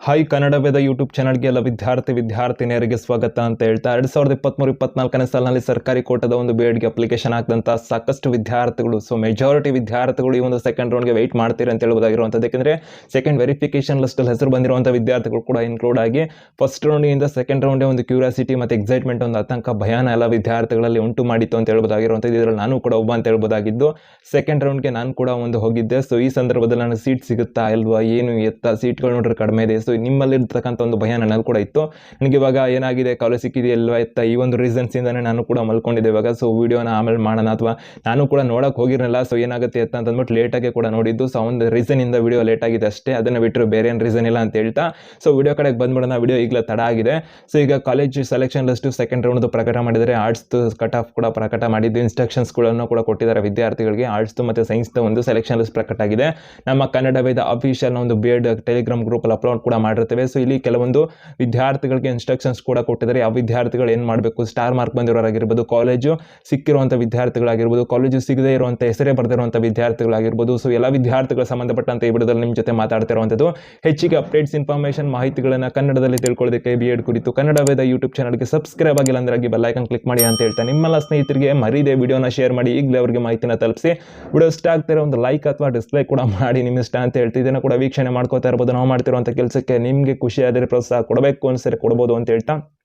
Hi Kannada Veda YouTube ಚಾನಲ್ಗೆ ಎಲ್ಲ ವಿದ್ಯಾರ್ಥಿ, ವಿದ್ಯಾರ್ಥಿನಿಯರಿಗೆ ಸ್ವಾಗತ ಅಂತ ಹೇಳ್ತಾ, ಎರಡು ಸಾವಿರದ ಇಪ್ಪತ್ತ್ಮೂರು ಇಪ್ಪತ್ನಾಲ್ಕನೇ ಸಾಲಿನಲ್ಲಿ ಸರ್ಕಾರಿ ಕೋಟದ ಒಂದು ಬಿ ಎಡ್ಗೆ ಅಪ್ಲಿಕೇಶನ್ ಹಾಕಿದಂಥ ಸಾಕಷ್ಟು ವಿದ್ಯಾರ್ಥಿಗಳು ಸೊ ಮೆಜಾರಿಟಿ ವಿದ್ಯಾರ್ಥಿಗಳು ಈ ಒಂದು ಸೆಕೆಂಡ್ ರೌಂಡ್ಗೆ ವೆಯ್ಟ್ ಮಾಡ್ತೀರಿ ಅಂತ ಹೇಳ್ಬೋದಾಗಿರುವಂಥದ್ದು. ಯಾಕೆಂದರೆ ಸೆಕೆಂಡ್ ವೆರಿಫಿಕೇಶನ್ ಲಿಸ್ಟಲ್ಲಿ ಹೆಸರು ಬಂದಿರುವಂಥ ವಿದ್ಯಾರ್ಥಿಗಳು ಕೂಡ ಇನ್ಕ್ಲೂಡ್ ಆಗಿ ಫಸ್ಟ್ ರೌಂಡಿಂದ ಸೆಕೆಂಡ್ ರೌಂಡೇ ಒಂದು ಕ್ಯೂರಿಯಾಸಿಟಿ ಮತ್ತು ಎಕ್ಸೈಟ್ಮೆಂಟ್ ಒಂದು ಆತಂಕ, ಭಯಾನ ಎಲ್ಲ ವಿದ್ಯಾರ್ಥಿಗಳಲ್ಲಿ ಉಂಟು ಮಾಡಿತ್ತು ಅಂತ ಹೇಳ್ಬೋದಾಗಿರುವಂಥದ್ದು. ಇದರಲ್ಲಿ ನಾನು ಕೂಡ ಒಬ್ಬ ಅಂತ ಹೇಳ್ಬೋದಾಗಿದ್ದು. ಸೆಕೆಂಡ್ ರೌಂಡ್ಗೆ ನಾನು ಕೂಡ ಒಂದು ಹೋಗಿದ್ದೆ. ಸೊ ಈ ಸಂದರ್ಭದಲ್ಲಿ ನನಗೆ ಸೀಟ್ ಸಿಗುತ್ತಾ ಇಲ್ವಾ? ಏನು ಎತ್ತ? ಸೀಟ್ಗಳು ನೋಡ್ರೆ ಕಡಿಮೆ ಇದೆ. ಸೊ ನಿಮ್ಮಲ್ಲಿರ್ತಕ್ಕಂಥ ಒಂದು ಭಯ ನನಗೆ ಕೂಡ ಇತ್ತು. ನನಗೆ ಇವಾಗ ಏನಾಗಿದೆ? ಕಾಲೇಜ್ ಸಿಕ್ಕಿದೆಯಲ್ವಾ ಇತ್ತ ಈ ಒಂದು ರೀಸನ್ಸಿಂದನೇ ನಾನು ಕೂಡ ಮಲ್ಕೊಂಡಿದ್ದೆ ಇವಾಗ. ಸೊ ವೀಡಿಯೋನ ಆಮೇಲೆ ಮಾಡೋಣ ಅಥವಾ ನಾನು ಕೂಡ ನೋಡೋಕೆ ಹೋಗಿರಲಿಲ್ಲ. ಸೊ ಏನಾಗುತ್ತೆ ಅಂತ ಅಂದ್ಬಿಟ್ಟು ಲೇಟಾಗಿ ಕೂಡ ನೋಡಿದ್ದು. ಸೊ ಒಂದು ರೀಸನಿಂದ ವಿಡಿಯೋ ಲೇಟ್ ಆಗಿದೆ ಅಷ್ಟೇ. ಅದನ್ನು ಬಿಟ್ಟರೆ ಬೇರೆ ಏನು ರೀಸನ್ ಇಲ್ಲ ಅಂತ ಹೇಳ್ತಾ. ಸೊ ವಿಡಿಯೋ ಕಡೆಗೆ ಬಂದ್ಬಿಡೋಣ. ವಿಡಿಯೋ ಈಗಲೇ ತಡ ಆಗಿದೆ. ಸೊ ಈಗ ಕಾಲೇಜ್ ಸೆಲೆಕ್ಷನ್ ಲಿಸ್ಟು ಸೆಕೆಂಡ್ ರೌಂಡ್ದು ಪ್ರಕಟ ಮಾಡಿದರೆ ಆರ್ಟ್ಸ್ದು ಕಟ್ ಆಫ್ ಕೂಡ ಪ್ರಕಟ ಮಾಡಿದ್ದು. ಇನ್ಸ್ಟ್ರಕ್ಷನ್ಸ್ಗಳನ್ನು ಕೂಡ ಕೊಟ್ಟಿದ್ದಾರೆ ವಿದ್ಯಾರ್ಥಿಗಳಿಗೆ. ಆರ್ಟ್ಸ್ದು ಮತ್ತು ಸೈನ್ಸ್ದು ಒಂದು ಸೆಲೆಕ್ಷನ್ ಲಿಸ್ಟ್ ಪ್ರಕಟ ಆಗಿದೆ. ನಮ್ಮ ಕನ್ನಡ ವೇದ ಅಫಿಷಿಯಲ್ ಒಂದು ಬಿ ಎಡ್ ಟೆಲಿಗ್ರಾಮ್ ಗ್ರೂಪಲ್ಲಿ ಅಪ್ಲೋಡ್ ಕೂಡ ಮಾಡಿರ್ತೇವೆ. ಸೊ ಇಲ್ಲಿ ಕೆಲವೊಂದು ವಿದ್ಯಾರ್ಥಿಗಳಿಗೆ ಇನ್ಸ್ಟ್ರಕ್ಷನ್ಸ್ ಕೂಡ ಕೊಟ್ಟಿದ್ದಾರೆ. ಯಾವ ವಿದ್ಯಾರ್ಥಿಗಳು ಏನು ಮಾಡಬೇಕು? ಸ್ಟಾರ್ ಮಾರ್ಕ್ ಬಂದಿರೋರಾಗಿರ್ಬೋದು ಕಾಲೇಜು ಸಿಕ್ಕಿರುವಂಥ ವಿದ್ಯಾರ್ಥಿಗಳಾಗಿರ್ಬೋದು ಕಾಲೇಜು ಸಿಗದೇ ಇರುವಂಥ, ಹೆಸರೇ ಬರೆದಿರುವಂಥ ವಿದ್ಯಾರ್ಥಿಗಳಾಗಿರ್ಬೋದು. ಸೊ ಎಲ್ಲ ವಿದ್ಯಾರ್ಥಿಗಳ ಸಂಬಂಧಪಟ್ಟಂತೆ ಈ ವಿಡಿಯೋದಲ್ಲಿ ನಿಮ್ಮ ಜೊತೆ ಮಾತಾಡ್ತಿರುವಂಥದ್ದು. ಹೆಚ್ಚಿಗೆ ಅಪ್ಡೇಟ್ಸ್ ಇನ್ಫಾರ್ಮೇಷನ್ ಮಾಹಿತಿಗಳನ್ನು ಕನ್ನಡದಲ್ಲಿ ತಿಳ್ಕೊಳ್ಳೋದಕ್ಕೆ ಬಿ ಎಡ್ ಕುರಿತು ಕನ್ನಡ ವೇದ ಯೂಟ್ಯೂಬ್ ಚಾನಲ್ಗೆ ಸಬ್ಸ್ಕ್ರೈಬ್ ಆಗಿಲ್ಲ ಅಂದ್ರೆ ಬೆಲ್ಲೈಕನ್ ಕ್ಲಿಕ್ ಮಾಡಿ ಅಂತ ಹೇಳ್ತಾ ನಿಮ್ಮೆಲ್ಲ ಸ್ನೇಹಿತರಿಗೆ ಮರಿದೆ ವಿಡಿಯೋನ ಶೇರ್ ಮಾಡಿ. ಈಗಲೇ ಅವರಿಗೆ ಮಾಹಿತಿನ ತಲುಪಿಸಿ. ವಿಡಿಯೋ ಇಷ್ಟ ಆಗ್ತಿರೋ ಒಂದು ಲೈಕ್ ಅಥವಾ ಡಿಸ್ಲೈಕ್ ಕೂಡ ಮಾಡಿ. ನಿಮ್ಮ ಇಷ್ಟ ಅಂತ ಹೇಳ್ತಿದ್ದೇನೆ ಕೂಡ ವೀಕ್ಷಣೆ ಮಾಡ್ಕೋತಾ ಇರ್ಬೋದು. ನಾವು ಮಾಡ್ತಿರುವಂಥ ಕೆಲಸಕ್ಕೆ ನಿಮಗೆ ಖುಷಿ ಪ್ರೋತ್ಸಾಹ ಕೊಡಬೇಕು ಅನ್ಸರಿ ಕೊಡ್ಬೋದು ಅಂತ ಹೇಳ್ತಾ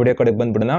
ವಿಡಿಯೋ ಕಡೆಗೆ ಬಂದ್ಬಿಡೋಣ.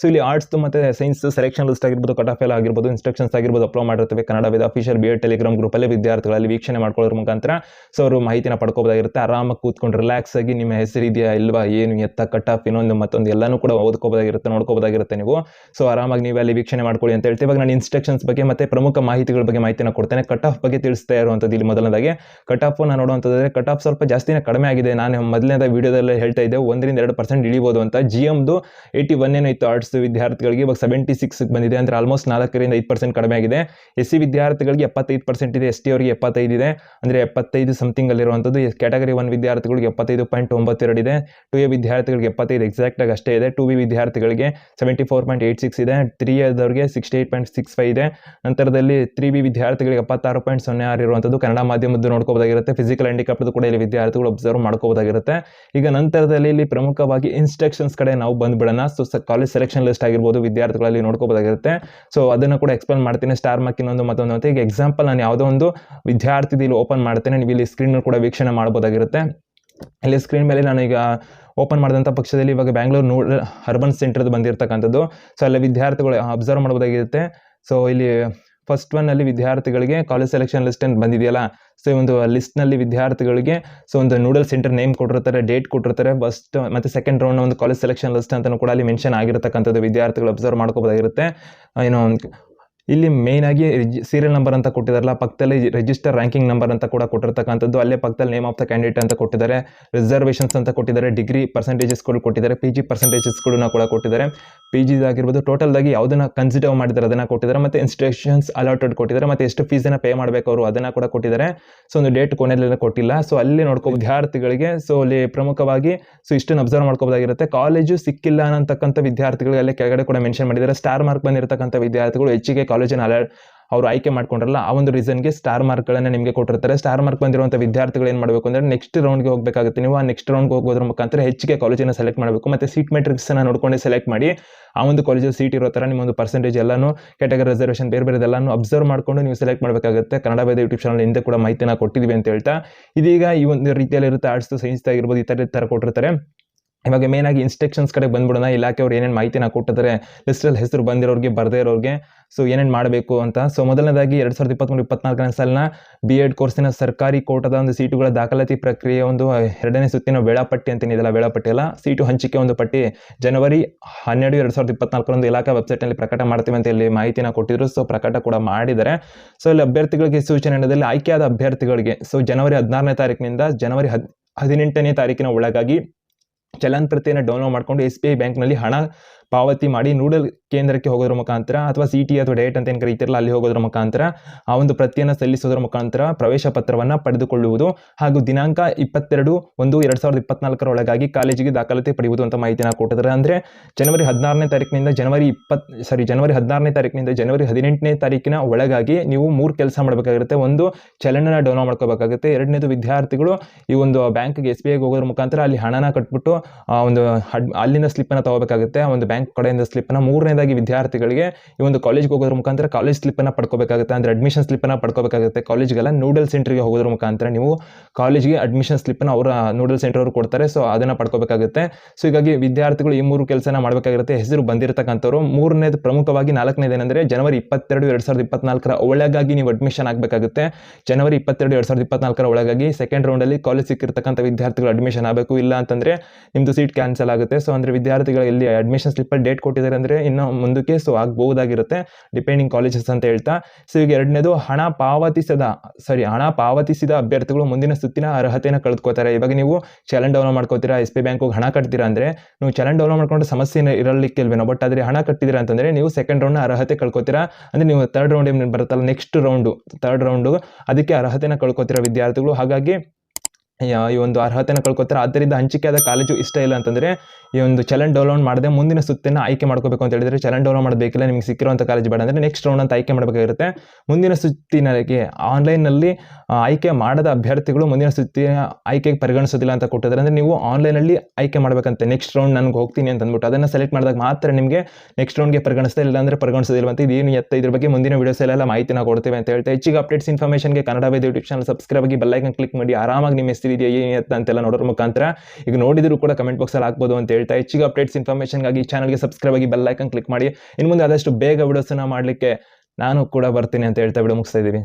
ಸೊ ಇಲ್ಲಿ ಆರ್ಟ್ಸ್ ಮತ್ತು ಸೈನ್ಸ್ ಸೆಲೆಕ್ಷನ್ ಲಿಸ್ಟ್ ಆಗಿರ್ಬೋದು ಕಟ್ ಆಫ್ ಎಲ್ಲ ಆಗಿರ್ಬೋದು ಇನ್ಸ್ಟ್ರಕ್ಷನ್ಸ್ ಆಗಿರ್ಬೋದು ಅಪ್ಲೋಡ್ ಮಾಡಿರ್ತವೆ. ಕನ್ನಡ ವಿಧ ಅಫಿಷಿಯಲ್ ಬಿ ಎಡ್ ಟೆಲಿಗ್ರಾಮ್ ಗ್ರೂಪಲ್ಲಿ ವಿದ್ಯಾರ್ಥಿಗಳಲ್ಲಿ ವೀಕ್ಷಣೆ ಮಾಡ್ಕೊಳ್ಳೋದ್ರ ಮುಖಾಂತರ ಸೊ ಅವರು ಮಾಹಿತಿನ ಪಡ್ಕೋಬೋದಾಗಿರುತ್ತೆ. ಆರಾಮಾಗಿ ಕೂತ್ಕೊಂಡು ರಿಲ್ಯಾಕ್ಸ್ ಆಗಿ ನಿಮ್ಮ ಹೆಸರಿದೆಯಾ ಇಲ್ವಾ, ಏನು, ಎತ್ತ ಕಟ್ ಆಫ್ ಇನ್ನೊಂದು, ಮತ್ತೊಂದು ಎಲ್ಲನೂ ಕೂಡ ಓದ್ಕೋಬೋದಾಗಿರುತ್ತೆ, ನೋಡ್ಕೋಬೋದಾಗಿರುತ್ತೆ ನೀವು. ಸೊ ಆರಾಮಾಗಿ ನೀವು ಅಲ್ಲಿ ವೀಕ್ಷಣೆ ಮಾಡ್ಕೊಳ್ಳಿ ಅಂತ ಹೇಳ್ತೀವಿ. ಇವಾಗ ನಾನು ಇನ್ಸ್ಟ್ರಕ್ಷನ್ಸ್ ಬಗ್ಗೆ ಮತ್ತು ಪ್ರಮುಖ ಮಾಹಿತಿಗಳ ಬಗ್ಗೆ ಮಾಹಿತಿನ ಕೊಡ್ತೇನೆ. ಕಟ್ ಆಫ್ ಬಗ್ಗೆ ತಿಳಿಸ್ತಾ ಇರುವಂಥದ್ದು ಇಲ್ಲಿ ಮೊದಲನೇದಾಗಿ. ಕಟ್ ಆಫ್ ನಾನು ನೋಡುವಂಥದ್ದು ಕಟ್ ಆಫ್ ಸ್ವಲ್ಪ ಜಾಸ್ತಿನೇ ಕಡಿಮೆ ಆಗಿದೆ. ನಾನು ಮೊದಲನೇದ ವಿಡಿಯೋದಲ್ಲಿ ಹೇಳ್ತಾ ಇದ್ದೆ. ಒಂದರಿಂದ ಎರಡು ಪರ್ಸೆಂಟ್ ಇಳಿಬೋದು ಅಂತ. ಜಿ ಎಮ್ದು ಏಯ್ಟಿ ಒನ್ ಏನೋ ಇತ್ತು ಆರ್ಟ್ಸ್ ವಿದ್ಯಾರ್ಥಿಗಳಿಗೆ, ಇವಾಗ ಸೆವೆಂಟಿ ಸಿಕ್ಸ್ ಬಂದಿದೆ ಅಂದರೆ ಆಲ್ಮೋಸ್ಟ್ ನಾಲ್ಕರಿಂದ ಐದು ಪರ್ಸೆಂಟ್ ಕಡಿಮೆ ಆಗಿದೆ. ಎಸ್ ಸಿ ವಿದ್ಯಾರ್ಥಿಗಳಿಗೆ ಎಪ್ಪತ್ತೈದು ಪರ್ಸೆಂಟ್ ಇದೆ ಎಸ್ ಟಿ ಅವರಿಗೆ ಎಪ್ಪತ್ತೈದು ಇದೆ. ಅಂದರೆ ಎಪ್ಪತ್ತೈದು ಸಮಥಿಂಗ್ ಅಲ್ಲಿರುವಂಥದ್ದು ಕ್ಯಾಟಗರಿ ಒನ್ ವಿದ್ಯಾರ್ಥಿಗಳಿಗೆ ಎಪ್ಪತ್ತೈದು ಪಾಯಿಂಟ್ ಒಂಬತ್ತೆರಡು ಇದೆ. ಟು ಎ ವಿದ್ಯಾರ್ಥಿಗಳಿಗೆ ಎಪ್ಪತ್ತೈದು ಎಕ್ಸಾಕ್ಟಾಗಿ ಅಷ್ಟೇ ಇದೆ. ಟು ಬಿ ವಿದ್ಯಾರ್ಥಿಗಳಿಗೆ seventy four point eight six ಇದೆ. Three ಎದವ್ರಿಗೆ sixty eight point six five ಇದೆ. ನಂತರದಲ್ಲಿ ತ್ರೀ ಬಿ ವಿದ್ಯಾರ್ಥಿಗಳಿಗೆ ಎಪ್ಪತ್ತಾರು ಪಾಯಿಂಟ್ ಸೊನ್ನೆ ಆರು ಇರುವಂಥದ್ದು ಕನ್ನಡ ಮಾಧ್ಯಮದ್ದು ನೋಡ್ಕೋಬೋದಾಗಿರುತ್ತೆ ಫಿಸಿಕಲ್ ಹ್ಯಾಂಡಿಕ್ಯಾಪ್ದು ಕೂಡ ಇಲ್ಲಿ ವಿದ್ಯಾರ್ಥಿಗಳು ಅಬ್ಸರ್ವ್ ಮಾಡ್ಕೋಬೋದಾಗಿರುತ್ತೆ ಈಗ ನಂತರದಲ್ಲಿ ಇಲ್ಲಿ ಪ್ರಮುಖವಾಗಿ ಇನ್ಸ್ಟ್ರಕ್ಷನ್ಸ್ ಕಡೆ ನಾವು ಬಂದ್ಬಿಡೋಣ. ಸೊ ಕಾಲೇಜ್ ಸೆಲೆಕ್ಷನ್ ಲಿಸ್ಟ್ ಆಗಿರ್ಬೋದು, ವಿದ್ಯಾರ್ಥಿಗಳಲ್ಲಿ ನೋಡ್ಕೋಬೋದಾಗಿರುತ್ತೆ. ಸೊ ಅದನ್ನು ಕೂಡ ಎಕ್ಸ್ಪ್ಲೇನ್ ಮಾಡ್ತೀನಿ. ಸ್ಟಾರ್ ಮಾರ್ಕ್ ಇನ್ನೊಂದು ಮತ್ತೊಂದು ಅಂತ. ಈಗ ಎಕ್ಸಾಂಪಲ್ ನಾನು ಯಾವುದೋ ಒಂದು ವಿದ್ಯಾರ್ಥಿದು ಇಲ್ಲಿ ಓಪನ್ ಮಾಡ್ತೇನೆ. ನೀವು ಇಲ್ಲಿ ಸ್ಕ್ರೀನ್ ಕೂಡ ವೀಕ್ಷಣೆ ಮಾಡ್ಬೋದಾಗಿರುತ್ತೆ. ಇಲ್ಲಿ ಸ್ಕ್ರೀನ್ ಮೇಲೆ ನಾನು ಈಗ ಓಪನ್ ಮಾಡಿದಂಥ ಪಕ್ಷದಲ್ಲಿ ಇವಾಗ ಬ್ಯಾಂಗ್ಳೂರು ನೂ ಅರ್ಬನ್ ಸೆಂಟ್ರದ್ದು ಬಂದಿರತಕ್ಕಂಥದ್ದು. ಸೊ ಅಲ್ಲಿ ವಿದ್ಯಾರ್ಥಿಗಳು ಅಬ್ಸರ್ವ್ ಮಾಡ್ಬೋದಾಗಿರುತ್ತೆ. ಸೊ ಇಲ್ಲಿ ಫಸ್ಟ್ ಒನ್ನಲ್ಲಿ ವಿದ್ಯಾರ್ಥಿಗಳಿಗೆ ಕಾಲೇಜ್ ಸೆಲೆಕ್ಷನ್ ಲಿಸ್ಟ್ ಅಂತ ಬಂದಿದೆಯಲ್ಲ ಸೊ ಒಂದು ಲಿಸ್ಟ್ನಲ್ಲಿ ವಿದ್ಯಾರ್ಥಿಗಳಿಗೆ ಸೊ ಒಂದು ನೂಡಲ್ ಸೆಂಟರ್ ನೇಮ್ ಕೊಟ್ಟಿರ್ತಾರೆ ಡೇಟ್ ಕೊಟ್ಟಿರ್ತಾರೆ ಫಸ್ಟ್ ಮತ್ತು ಸೆಕೆಂಡ್ ರೌಂಡ್ ಒಂದು ಕಾಲೇಜ್ ಸೆಲೆಕ್ಷನ್ ಲಿಸ್ಟ್ ಅಂತಲೂ ಕೂಡ ಅಲ್ಲಿ ಮೆನ್ಷನ್ ಆಗಿರತಕ್ಕಂಥದ್ದು ವಿದ್ಯಾರ್ಥಿಗಳು ಅಬ್ಸರ್ವ್ ಮಾಡ್ಕೋಬೋದಾಗಿರುತ್ತೆ. ಏನೋ ಇಲ್ಲಿ ಮೇಯ್ನಾಗಿ ಆಗಿ ಸೀರಿಯಲ್ ನಂಬರ್ ಅಂತ ಕೊಟ್ಟಿದಾರಲ್ಲ, ಪಕ್ಕದಲ್ಲಿ ರಿಜಿಸ್ಟರ್ ರ್ಯಾಂಕಿಂಗ್ ನಂಬರ್ ಅಂತ ಕೂಡ ಕೊಟ್ಟಿರ್ತಕ್ಕಂಥದ್ದು, ಅಲ್ಲೇ ಪಕ್ಕದಲ್ಲಿ ನೇಮ್ ಆಫ್ ದ ಕ್ಯಾಂಡಿಡೇಟ್ ಅಂತ ಕೊಟ್ಟಿದ್ದಾರೆ ರಿಸರ್ವೇಷನ್ಸ್ ಅಂತ ಕೊಟ್ಟಿದ್ದಾರೆ ಡಿಗ್ರಿ ಪರ್ಸೆಂಟೇಜಸ್ಗಳು ಕೊಟ್ಟಿದ್ದಾರೆ ಪಿ ಜಿ ಪರ್ಸೆಂಟೇಜಸ್ಗಳನ್ನ ಕೂಡ ಕೊಟ್ಟಿದ್ದಾರೆ. ಪಿ ಜಿ ಆಗಿರ್ಬೋದು ಟೋಟಲ್ದಾಗಿ ಯಾವುದನ್ನ ಕನ್ಸಿಡರ್ ಮಾಡಿದ್ದಾರೆ ಅದನ್ನು ಕೊಟ್ಟಿದ್ದಾರೆ, ಮತ್ತು ಇನ್ಸ್ಟ್ರಕ್ಷನ್ಸ್ ಅಲಾಟೆಡ್ ಕೊಟ್ಟಿದ್ದಾರೆ, ಮತ್ತು ಎಷ್ಟು ಫೀಸನ್ನ ಪೇ ಮಾಡಬೇಕು ಅವರು ಅದನ್ನು ಕೂಡ ಕೊಟ್ಟಿದ್ದಾರೆ. ಸೊ ಒಂದು ಡೇಟ್ ಕೊನೆಯಲ್ಲೆಲ್ಲ ಕೊಟ್ಟಿಲ್ಲ. ಸೊ ಅಲ್ಲಿ ನೋಡ್ಕೋ, ವಿದ್ಯಾರ್ಥಿಗಳಿಗೆ ಸೊ ಅಲ್ಲಿ ಪ್ರಮುಖವಾಗಿ ಸೊ ಇಷ್ಟನ್ನು ಅಬ್ಸರ್ವ್ ಮಾಡ್ಕೋಬೋದಾಗಿರುತ್ತೆ. ಕಾಲೇಜು ಸಿಕ್ಕಿಲ್ಲ ಅನ್ನತಕ್ಕಂಥ ವಿದ್ಯಾರ್ಥಿಗಳಿಗೆ ಅಲ್ಲೇ ಕೆಳಗಡೆ ಕೂಡ ಮೆನ್ಷನ್ ಮಾಡಿದ್ದಾರೆ. ಸ್ಟಾರ್ ಮಾರ್ಕ್ ಬಂದಿರತಕ್ಕಂಥ ವಿದ್ಯಾರ್ಥಿಗಳು ಹೆಚ್ಚಿಗೆ ಕಾಲೇಜಿನ ಅಲ ಅವರು ಆಯ್ಕೆ ಮಾಡ್ಕೊಂಡ್ರಲ್ಲ, ಆ ಒಂದು ರೀಸನ್ಗೆ ಸ್ಟಾರ್ ಮಾರ್ಕ್ಗಳನ್ನು ನಿಮಗೆ ಕೊಟ್ಟಿರ್ತಾರೆ. ಸ್ಟಾರ್ ಮಾರ್ಕ್ ಬಂದಿರುವಂಥ ವಿದ್ಯಾರ್ಥಿಗಳು ಏನು ಮಾಡಬೇಕು ಅಂದರೆ ನೆಕ್ಸ್ಟ್ ರೌಂಡ್ಗೆ ಹೋಗಬೇಕಾಗುತ್ತೆ. ನೀವು ಆ ನೆಕ್ಸ್ಟ್ ರೌಂಡ್ಗೆ ಹೋಗೋದ್ರ ಮುಖಾಂತರ ಹೆಚ್ಚಿಗೆ ಕಾಲೇಜನ್ನು ಸೆಲೆಕ್ಟ್ ಮಾಡಬೇಕು. ಮತ್ತು ಸೀಟ್ ಮೆಟ್ರಿಕ್ಸನ್ನು ನೋಡ್ಕೊಂಡು ಸೆಲೆಕ್ಟ್ ಮಾಡಿ, ಆ ಒಂದು ಕಾಲೇಜಲ್ಲಿ ಸೀಟ್ ಇರೋ ಥರ ನಿಮ್ಮ ಒಂದು ಪರ್ಸೆಂಟೇಜ್ ಎಲ್ಲನೂ ಕ್ಯಾಟಗರಿ ರಿಸರ್ವೇಷನ್ ಬೇರೆ ಬೇರೆ ಎಲ್ಲನೂ ಅಬ್ಸರ್ವ್ ಮಾಡ್ಕೊಂಡು ನೀವು ಸೆಲೆಕ್ಟ್ ಮಾಡಬೇಕಾಗುತ್ತೆ. ಕನ್ನಡ ವೇದ ಯೂಟ್ಯೂಬ್ ಚಾನಲ್ ಹಿಂದೆ ಕೂಡ ಮಾಹಿತಿನ ಕೊಟ್ಟಿದ್ದೀವಿ ಅಂತ ಹೇಳ್ತಾ, ಇದೀಗ ಈ ಒಂದು ರೀತಿಯಲ್ಲಿ ಇರುತ್ತೆ ಆರ್ಟ್ಸ್ ಸೈನ್ಸ್ ಆಗಿರ್ಬೋದು ಈ ಥರ ಥರ ಕೊಟ್ಟಿರ್ತಾರೆ. ಇವಾಗ ಮೇನಾಗಿ ಇನ್ಸ್ಟ್ರಕ್ಷನ್ಸ್ ಕಡೆ ಬಂದ್ಬಿಡೋಣ. ಇಲಾಖೆ ಅವ್ರು ಏನೇನು ಮಾಹಿತಿನ ಕೊಟ್ಟಿದ್ದಾರೆ ಲಿಸ್ಟಲ್ಲಿ ಹೆಸರು ಬಂದಿರೋರಿಗೆ, ಬರದೇ ಇರೋರಿಗೆ ಸೊ ಏನೇನು ಮಾಡಬೇಕು ಅಂತ. ಸೊ ಮೊದಲನೇದಾಗಿ ಎರಡು ಸಾವಿರದ ಇಪ್ಪತ್ತ್ಮೂರು ಇಪ್ಪತ್ನಾಲ್ಕನೇ ಸಾಲಿನ ಬಿ ಎಡ್ ಕೋರ್ಸಿನ ಸರ್ಕಾರಿ ಕೋಟದ ಒಂದು ಸೀಟುಗಳ ದಾಖಲಾತಿ ಪ್ರಕ್ರಿಯೆ ಒಂದು ಎರಡನೇ ಸುತ್ತಿನ ವೇಳಾಪಟ್ಟಿ ಅಂತೇನಿದೆಲ್ಲ ವೇಳಾಪಟ್ಟಿ ಅಲ್ಲ ಸೀಟು ಹಂಚಿಕೆ ಒಂದು ಪಟ್ಟಿ ಜನವರಿ ಹನ್ನೆರಡು ಎರಡು ಸಾವಿರದ ಇಪ್ಪತ್ನಾಲ್ಕರಂದು ಇಲಾಖಾ ವೆಬ್ಸೈಟ್ನಲ್ಲಿ ಪ್ರಕಟ ಮಾಡ್ತೀವಿ ಅಂತ ಇಲ್ಲಿ ಮಾಹಿತಿನ ಕೊಟ್ಟಿದ್ರು. ಸೊ ಪ್ರಕಟ ಕೂಡ ಮಾಡಿದ್ದಾರೆ. ಸೊ ಇಲ್ಲಿ ಅಭ್ಯರ್ಥಿಗಳಿಗೆ ಸೂಚನೆ ಆಯ್ಕೆಯಾದ ಅಭ್ಯರ್ಥಿಗಳಿಗೆ. ಸೊ ಜನವರಿ ಹದಿನಾರನೇ ತಾರೀಕಿನಿಂದ ಜನವರಿ ಹದ್, ಹದಿನೆಂಟನೇ ತಾರೀಕಿನ ಒಳಗಾಗಿ ಚಲನ್ ಪ್ರತಿಯನ್ನು ಡೌನ್ಲೋಡ್ ಮಾಡಿಕೊಂಡು ಎಸ್ ಬಿ ಐ ಬ್ಯಾಂಕ್ನಲ್ಲಿ ಹಣ ಪಾವತಿ ಮಾಡಿ ನೂಡಲ್ ಕೇಂದ್ರಕ್ಕೆ ಹೋಗೋದ್ರ ಮುಖಾಂತರ ಅಥವಾ ಸಿ ಟಿ ಅಥವಾ ಡೇಟ್ ಅಂತ ಏನು ಕರೀತಿರಲ್ಲ, ಅಲ್ಲಿ ಹೋಗೋದ್ರ ಮುಖಾಂತರ ಆ ಒಂದು ಪ್ರತಿಯನ್ನು ಸಲ್ಲಿಸೋದ್ರ ಮುಖಾಂತರ ಪ್ರವೇಶ ಪತ್ರವನ್ನು ಪಡೆದುಕೊಳ್ಳುವುದು ಹಾಗೂ ದಿನಾಂಕ ಇಪ್ಪತ್ತೆರಡು ಒಂದು ಎರಡು ಸಾವಿರದ ಇಪ್ಪತ್ನಾಲ್ಕರ ಒಳಗಾಗಿ ಕಾಲೇಜಿಗೆ ದಾಖಲಾತಿ ಪಡೆಯುವುದು ಅಂತ ಮಾಹಿತಿನ ಕೊಟ್ಟಿದ್ದಾರೆ. ಅಂದರೆ ಜನವರಿ ಹದಿನಾರನೇ ತಾರೀಕಿನಿಂದ ಜನವರಿ ಇಪ್ಪತ್ ಸಾರಿ ಜನವರಿ ಹದಿನಾರನೇ ತಾರೀಕಿನಿಂದ ಜನವರಿ ಹದಿನೆಂಟನೇ ತಾರೀಕಿನ ಒಳಗಾಗಿ ನೀವು ಮೂರು ಕೆಲಸ ಮಾಡಬೇಕಾಗಿರುತ್ತೆ. ಒಂದು ಚಲನನ ಡೌನ್ಲೋಡ್ ಮಾಡ್ಕೋಬೇಕಾಗುತ್ತೆ. ಎರಡನೇದು ವಿದ್ಯಾರ್ಥಿಗಳು ಈ ಒಂದು ಬ್ಯಾಂಕ್ಗೆ ಎಸ್ ಬಿ ಐಗೆ ಹೋಗೋದ್ರ ಮುಖಾಂತರ ಅಲ್ಲಿ ಹಣನ ಕಟ್ಬಿಟ್ಟು ಒಂದು ಅಲ್ಲಿಂದ ಸ್ಲಿಪ್ಪನ್ನು ತಗೋಬೇಕಾಗುತ್ತೆ. ಒಂದು ಬ್ಯಾಂಕ್ ಕಡೆಯಿಂದ ಸ್ಲಿಪ್ನ ಮೂರನೇದಾಗಿ ವಿದ್ಯಾರ್ಥಿಗಳಿಗೆ ಈ ಒಂದು ಕಾಲೇಜ್ಗೆ ಹೋಗೋದ್ರ ಮುಖಾಂತರ ಕಾಲೇಜ್ ಸ್ಲಿಪ್ಪನ್ನು ಪಡ್ಕೋಬೇಕಾಗುತ್ತೆ. ಅಂದರೆ ಅಡ್ಮಿಷನ್ ಸ್ಲಿಪ್ಪನ್ನು ಪಡ್ಕೋಬೇಕಾಗುತ್ತೆ. ಕಾಲೇಜ್ಗೆಲ್ಲ ನೂಡಲ್ ಸೆಂಟ್ರಿಗೆ ಹೋಗೋದ್ರ ಮುಖಾಂತರ ನೀವು ಕಾಲೇಜ್ಗೆ ಅಡ್ಮಿಷನ್ ಸ್ಲಿಪ್ಪನ್ನು ಅವರ ನೂಡಲ್ ಸೆಂಟರ್ ಅವರು ಕೊಡ್ತಾರೆ. ಸೊ ಅದನ್ನು ಪಡ್ಕೋಬೇಕಾಗುತ್ತೆ. ಸೊ ಹೀಗಾಗಿ ವಿದ್ಯಾರ್ಥಿಗಳು ಈ ಮೂರು ಕೆಲಸನ ಮಾಡಬೇಕಾಗಿರುತ್ತೆ. ಹೆಸರು ಬಂದಿರತಕ್ಕಂಥವ್ರು. ಮೂರನೇದು ಪ್ರಮುಖವಾಗಿ ನಾಲ್ಕನೇದು ಏನಂದರೆ ಜನವರಿ ಇಪ್ಪತ್ತೆರಡು ಎರಡು ಸಾವಿರದ ಇಪ್ಪತ್ನಾಲ್ಕರ ಒಳಗಾಗಿ ನೀವು ಅಡ್ಮಿಷನ್ ಆಗಬೇಕಾಗುತ್ತೆ. ಜನವರಿ ಇಪ್ಪತ್ತೆರಡು ಎರಡು ಸಾವಿರದ ಇಪ್ಪತ್ನಾಲ್ಕರ ಒಳಗಾಗಿ ಸೆಕೆಂಡ್ ರೌಂಡಲ್ಲಿ ಕಾಲೇಜ್ ಸಿಕ್ಕಿರ್ತಕ್ಕಂಥ ವಿದ್ಯಾರ್ಥಿಗಳು ಅಡ್ಮಿಷನ್ ಆಗಬೇಕು. ಇಲ್ಲ ಅಂತಂದರೆ ನಿಮ್ಮದು ಸೀಟ್ ಕ್ಯಾನ್ಸಲ್ ಆಗುತ್ತೆ. ಸೊ ಅಂದರೆ ವಿದ್ಯಾರ್ಥಿಗಳು ಅಡ್ಮಿಷನ್ ಅಡ್ಮಿಷನ್ ಸ್ಲಿಪ್ಪಲ್ಲಿ ಡೇಟ್ ಕೊಟ್ಟಿದ್ದಾರೆ ಅಂದರೆ ಇನ್ನು ಮುಂದಕ್ಕೆ ಸೊ ಆಗಬಹುದಾಗಿರುತ್ತೆ ಡಿಪೆಂಡಿಂಗ್ ಕಾಲೇಜಸ್ ಅಂತ ಹೇಳ್ತಾ. ಸೊ ಈಗ ಎರಡನೇದು, ಹಣ ಪಾವತಿಸದ ಸಾರಿ ಹಣ ಪಾವತಿಸಿದ ಅಭ್ಯರ್ಥಿಗಳು ಮುಂದಿನ ಸುತ್ತಿನ ಅರ್ಹತೆಯನ್ನು ಕಳೆದುಕೋತಾರೆ ಇವಾಗ ನೀವು ಚಲನ್ ಡೌನ್ಲೋಡ್ ಮಾಡ್ಕೋತೀರಾ ಎಸ್ ಬಿ ಬ್ಯಾಂಕಿಗೆ ಹಣ ಕಟ್ತೀರಾ ಅಂದರೆ, ನೀವು ಚಲನ್ ಡೌನ್ಲೋಡ್ ಮಾಡ್ಕೊಂಡು ಸಮಸ್ಯೆ ಇರಲಿಕ್ಕಿಲ್ವೇನೋ ಬಟ್ ಆದರೆ ಹಣ ಕಟ್ಟಿದ್ರೆ ಅಂತಂದರೆ ನೀವು ಸೆಕೆಂಡ್ ರೌಂಡ್ನ ಅರ್ಹತೆ ಕಳ್ಕೊತೀರಾ. ಅಂದರೆ ನೀವು ತರ್ಡ್ ರೌಂಡ್ ಏನು ಬರುತ್ತಲ್ಲ ನೆಕ್ಸ್ಟ್ ರೌಂಡು ತರ್ಡ್ ರೌಂಡು ಅದಕ್ಕೆ ಅರ್ಹತೆನ ಕಳ್ಕೊತೀರಾ ವಿದ್ಯಾರ್ಥಿಗಳು. ಹಾಗಾಗಿ ಈ ಒಂದು ಅರ್ಹತೆನ ಕಳ್ಕೊತಾರೆ. ಆದ್ದರಿಂದ ಹಂಚಿಕೆಯಾದ ಕಾಲೇಜು ಇಷ್ಟ ಇಲ್ಲ ಅಂತಂದರೆ ಈ ಒಂದು ಚಲನ್ ಡೌನ್ಲೋಡ್ ಮಾಡದೆ ಮುಂದಿನ ಸುತ್ತಿನ ಆಯ್ಕೆ ಮಾಡ್ಕೋಬೇಕು ಅಂತ ಹೇಳಿದರೆ ಚಲನ್ ಡೌನ್ಲೋಡ್ ಮಾಡಬೇಕಿಲ್ಲ, ನಿಮಗೆ ಸಿಕ್ಕಿರುವಂಥ ಕಾಲೇಜ್ ಬೇಡ ಅಂದರೆ ನೆಕ್ಸ್ಟ್ ರೌಂಡ್ ಅಂತ ಆಯ್ಕೆ ಮಾಡಬೇಕಾಗಿರುತ್ತೆ. ಮುಂದಿನ ಸುತ್ತಿನಗೆ ಆನ್ಲೈನಲ್ಲಿ ಆಯ್ಕೆ ಮಾಡದ ಅಭ್ಯರ್ಥಿಗಳು ಮುಂದಿನ ಸುತ್ತಿನ ಆಯ್ಕೆಗೆ ಪರಿಗಣಿಸೋದಿಲ್ಲ ಅಂತ ಕೊಟ್ಟಿದ್ದಾರೆ. ಅಂದರೆ ನೀವು ಆನ್ಲೈನಲ್ಲಿ ಆಯ್ಕೆ ಮಾಡಬೇಕಂತೆ. ನೆಕ್ಸ್ಟ್ ರೌಂಡ್ ನನಗೆ ಹೋಗ್ತೀನಿ ಅಂತ ಅಂದ್ಬಿಟ್ಟು ಅದನ್ನು ಸೆಲೆಕ್ಟ್ ಮಾಡಿದಾಗ ಮಾತ್ರ ನಿಮಗೆ ನೆಕ್ಸ್ಟ್ ರೌಂಡ್ಗೆ ಪರಿಗಣಿಸ್ತಾ ಇಲ್ಲ ಅಂದರೆ ಪರಿಗಣಿಸೋದಿಲ್ಲ ಅಂತ ಇದೇನು ಎತ್ತ ಇದ್ರ ಬಗ್ಗೆ ಮುಂದಿನ ವೀಡಿಯೋಸ್ ಎಲ್ಲ ಮಾಹಿತಿನ ಕೊಡ್ತೇವೆ ಅಂತ ಹೇಳ್ತಾ ಹೆಚ್ಚಿಗೆ updates ಇನ್ಫಾರ್ಮೇಷನ್ಗೆ Kannada Veda YouTube channel subscribe ಆಗಿ ಬೆಲ್ಲೈಕನ್ ಕ್ಲಿಕ್ ಮಾಡಿ ಆರಾಮಾಗಿ ನಿಮ್ಮ ಇದೆಯಾ ಏನು ಅಂತೆಲ್ಲ ನೋಡೋರ ಮುಖಾಂತರ ಈಗ ನೋಡಿದ್ರು ಕೂಡ ಕಮೆಂಟ್ ಬಾಕ್ಸಲ್ಲಿ ಹಾಕ್ಬೋದು ಅಂತ ಹೇಳ್ತಾ ಹೆಚ್ಚಿಗೆ ಅಪ್ಡೇಟ್ಸ್ ಇನ್ಫಾರ್ಮೇಷನ್ಗಾಗಿ ಚಾನಲ್ಗೆ ಸಬ್ಸ್ಕ್ರೈಬ್ ಆಗಿ ಬೆಲ್ಲೈಕನ್ ಕ್ಲಿಕ್ ಮಾಡಿ. ಇನ್ನು ಮುಂದೆ ಆದಷ್ಟು ಬೇಗ ವಿಡಿಯೋಸನ್ನ ಮಾಡಲಿಕ್ಕೆ ನಾನು ಕೂಡ ಬರ್ತೀನಿ ಅಂತ ಹೇಳ್ತಾ ವಿಡಿಯೋ ಮುಗಿಸ್ತಾ ಇದ್ದೀವಿ.